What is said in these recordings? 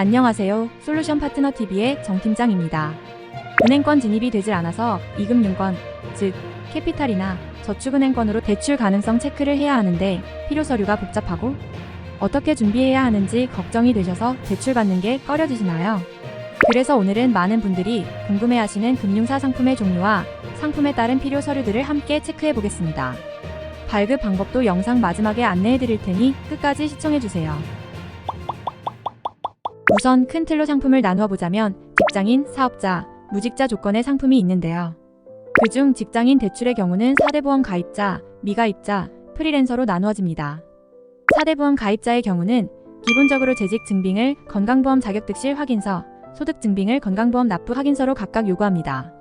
안녕하세요. 솔루션 파트너 TV의 정 팀장입니다. 은행권 진입이 되질 않아서 이금융권, 즉 캐피탈이나 저축은행권으로 대출 가능성 체크를 해야 하는데 필요 서류가 복잡하고 어떻게 준비해야 하는지 걱정이 되셔서 대출 받는 게 꺼려지시나요? 그래서 오늘은 많은 분들이 궁금해하시는 금융사 상품의 종류와 상품에 따른 필요 서류들을 함께 체크해 보겠습니다. 발급 방법도 영상 마지막에 안내해 드릴 테니 끝까지 시청해 주세요. 우선 큰 틀로 상품을 나누어 보자면 직장인, 사업자, 무직자 조건의 상품이 있는데요. 그중 직장인 대출의 경우는 4대 보험 가입자, 미가입자, 프리랜서로 나누어집니다. 4대 보험 가입자의 경우는 기본적으로 재직 증빙을 건강보험 자격득실 확인서, 소득 증빙을 건강보험 납부 확인서로 각각 요구합니다.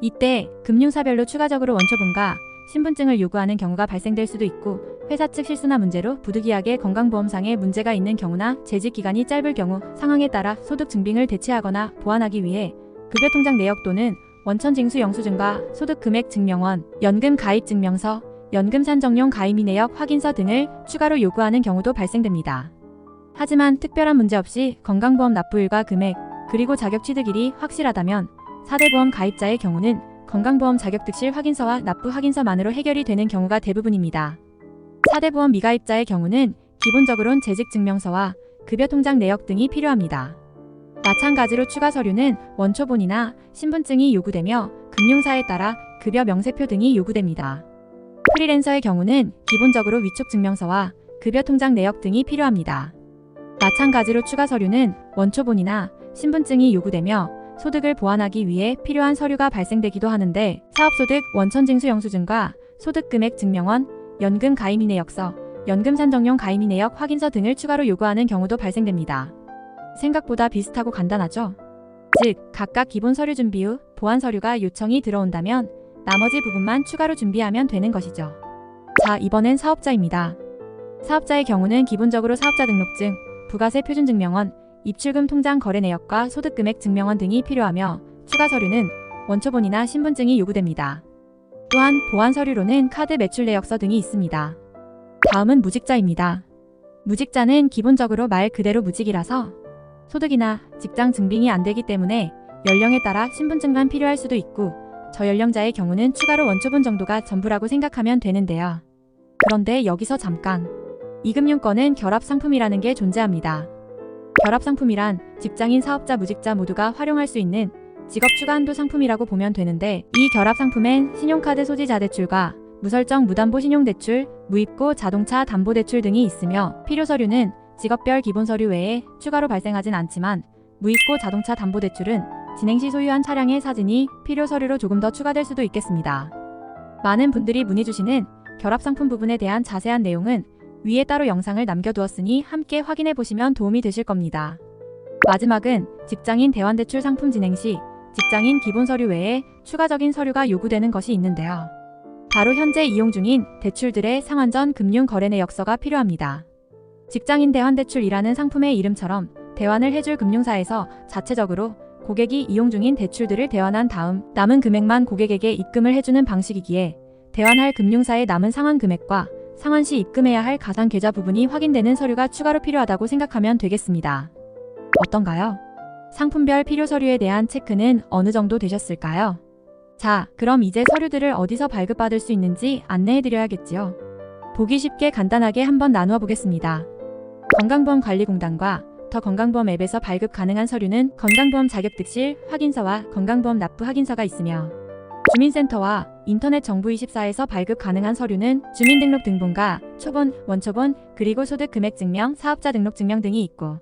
이때 금융사별로 추가적으로 원초분과 신분증을 요구하는 경우가 발생될 수도 있고 회사 측 실수나 문제로 부득이하게 건강보험상에 문제가 있는 경우나 재직 기간이 짧을 경우 상황에 따라 소득 증빙을 대체하거나 보완하기 위해 급여 통장 내역 또는 원천 징수 영수증과 소득 금액 증명원, 연금 가입 증명서, 연금 산정용 가입 내역 확인서 등을 추가로 요구하는 경우도 발생됩니다. 하지만 특별한 문제 없이 건강보험 납부일과 금액, 그리고 자격 취득일이 확실하다면 4대 보험 가입자의 경우는 건강보험 자격득실 확인서와 납부 확인서만으로 해결이 되는 경우가 대부분입니다. 4대 보험 미가입자의 경우는 기본적으로는 재직 증명서와 급여 통장 내역 등이 필요합니다. 마찬가지로 추가 서류는 원초본이나 신분증이 요구되며 금융사에 따라 급여 명세표 등이 요구됩니다. 프리랜서의 경우는 기본적으로 위촉 증명서와 급여 통장 내역 등이 필요합니다. 마찬가지로 추가 서류는 원초본이나 신분증이 요구되며 소득을 보완하기 위해 필요한 서류가 발생되기도 하는데 사업소득 원천징수 영수증과 소득금액 증명원, 연금 가입인 내역서, 연금 산정용 가입인 내역 확인서 등을 추가로 요구하는 경우도 발생됩니다. 생각보다 비슷하고 간단하죠? 즉, 각각 기본 서류 준비 후 보완 서류가 요청이 들어온다면 나머지 부분만 추가로 준비하면 되는 것이죠. 자, 이번엔 사업자입니다. 사업자의 경우는 기본적으로 사업자 등록증, 부가세 표준증명원, 입출금 통장 거래 내역과 소득금액 증명원 등이 필요하며 추가 서류는 원초본이나 신분증이 요구됩니다. 또한 보안 서류로는 카드 매출 내역서 등이 있습니다. 다음은 무직자입니다. 무직자는 기본적으로 말 그대로 무직이라서 소득이나 직장 증빙이 안 되기 때문에 연령에 따라 신분증만 필요할 수도 있고 저연령자의 경우는 추가로 원초본 정도가 전부라고 생각하면 되는데요. 그런데 여기서 잠깐 이금융권은 결합 상품이라는 게 존재합니다. 결합 상품이란 직장인 사업자 무직자 모두가 활용할 수 있는 직업 추가 한도 상품이라고 보면 되는데 이 결합 상품엔 신용카드 소지자 대출과 무설정 무담보 신용대출, 무입고 자동차 담보대출 등이 있으며 필요 서류는 직업별 기본 서류 외에 추가로 발생하진 않지만 무입고 자동차 담보대출은 진행 시 소유한 차량의 사진이 필요 서류로 조금 더 추가될 수도 있겠습니다. 많은 분들이 문의 주시는 결합 상품 부분에 대한 자세한 내용은 위에 따로 영상을 남겨두었으니 함께 확인해 보시면 도움이 되실 겁니다. 마지막은 직장인 대환대출 상품 진행 시 직장인 기본 서류 외에 추가적인 서류가 요구되는 것이 있는데요. 바로 현재 이용 중인 대출들의 상환 전 금융 거래 내역서가 필요합니다. 직장인 대환대출이라는 상품의 이름처럼 대환을 해줄 금융사에서 자체적으로 고객이 이용 중인 대출들을 대환한 다음 남은 금액만 고객에게 입금을 해주는 방식이기에 대환할 금융사의 남은 상환 금액과 상환 시 입금해야 할 가상 계좌 부분이 확인되는 서류가 추가로 필요하다고 생각하면 되겠습니다. 어떤가요? 상품별 필요 서류에 대한 체크는 어느 정도 되셨을까요? 자, 그럼 이제 서류들을 어디서 발급받을 수 있는지 안내해드려야겠지요. 보기 쉽게 간단하게 한번 나누어 보겠습니다. 건강보험 관리공단과 더 건강보험 앱에서 발급 가능한 서류는 건강보험 자격득실 확인서와 건강보험 납부 확인서가 있으며 주민센터와 인터넷 정부24에서 발급 가능한 서류는 주민등록 등본과 초본, 원초본, 그리고 소득금액증명, 사업자 등록증명 등이 있고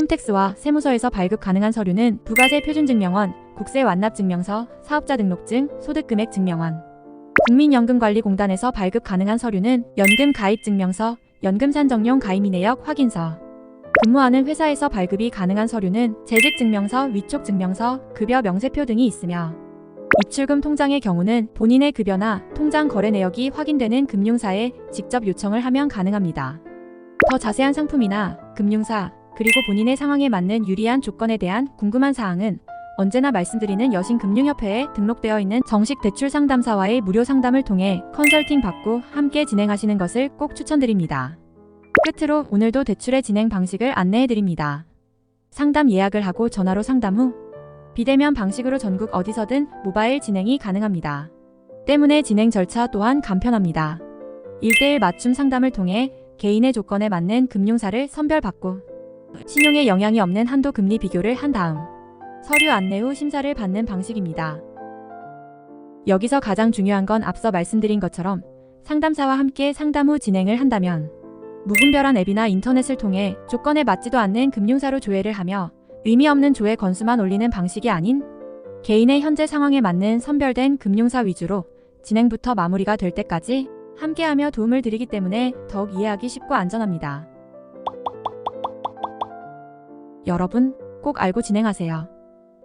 홈택스와 세무서에서 발급 가능한 서류는 부가세 표준증명원, 국세 완납증명서, 사업자 등록증, 소득금액 증명원. 국민연금관리공단에서 발급 가능한 서류는 연금 가입증명서, 연금산정용 가입인 내역 확인서. 근무하는 회사에서 발급이 가능한 서류는 재직증명서, 위촉증명서, 급여 명세표 등이 있으며 입출금 통장의 경우는 본인의 급여나 통장 거래 내역이 확인되는 금융사에 직접 요청을 하면 가능합니다. 더 자세한 상품이나 금융사, 그리고 본인의 상황에 맞는 유리한 조건에 대한 궁금한 사항은 언제나 말씀드리는 여신금융협회에 등록되어 있는 정식 대출 상담사와의 무료 상담을 통해 컨설팅 받고 함께 진행하시는 것을 꼭 추천드립니다. 끝으로 오늘도 대출의 진행 방식을 안내해 드립니다. 상담 예약을 하고 전화로 상담 후 비대면 방식으로 전국 어디서든 모바일 진행이 가능합니다. 때문에 진행 절차 또한 간편합니다. 1대1 맞춤 상담을 통해 개인의 조건에 맞는 금융사를 선별받고 신용에 영향이 없는 한도 금리 비교를 한 다음 서류 안내 후 심사를 받는 방식입니다. 여기서 가장 중요한 건 앞서 말씀드린 것처럼 상담사와 함께 상담 후 진행을 한다면 무분별한 앱이나 인터넷을 통해 조건에 맞지도 않는 금융사로 조회를 하며 의미 없는 조회 건수만 올리는 방식이 아닌 개인의 현재 상황에 맞는 선별된 금융사 위주로 진행부터 마무리가 될 때까지 함께하며 도움을 드리기 때문에 더욱 이해하기 쉽고 안전합니다. 여러분 꼭 알고 진행하세요.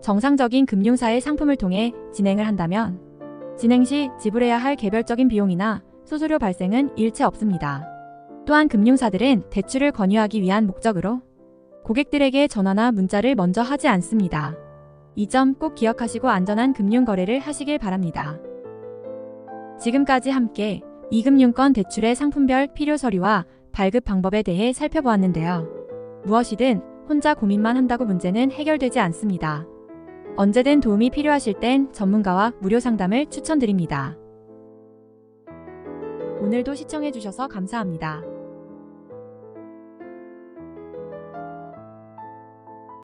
정상적인 금융사의 상품을 통해 진행을 한다면 진행 시 지불해야 할 개별적인 비용이나 수수료 발생은 일체 없습니다. 또한 금융사들은 대출을 권유하기 위한 목적으로 고객들에게 전화나 문자를 먼저 하지 않습니다. 이 점 꼭 기억하시고 안전한 금융 거래를 하시길 바랍니다. 지금까지 함께 이금융권 대출의 상품별 필요 서류와 발급 방법에 대해 살펴보았는데요. 무엇이든 혼자 고민만 한다고 문제는 해결되지 않습니다. 언제든 도움이 필요하실 땐 전문가와 무료 상담을 추천드립니다. 오늘도 시청해주셔서 감사합니다.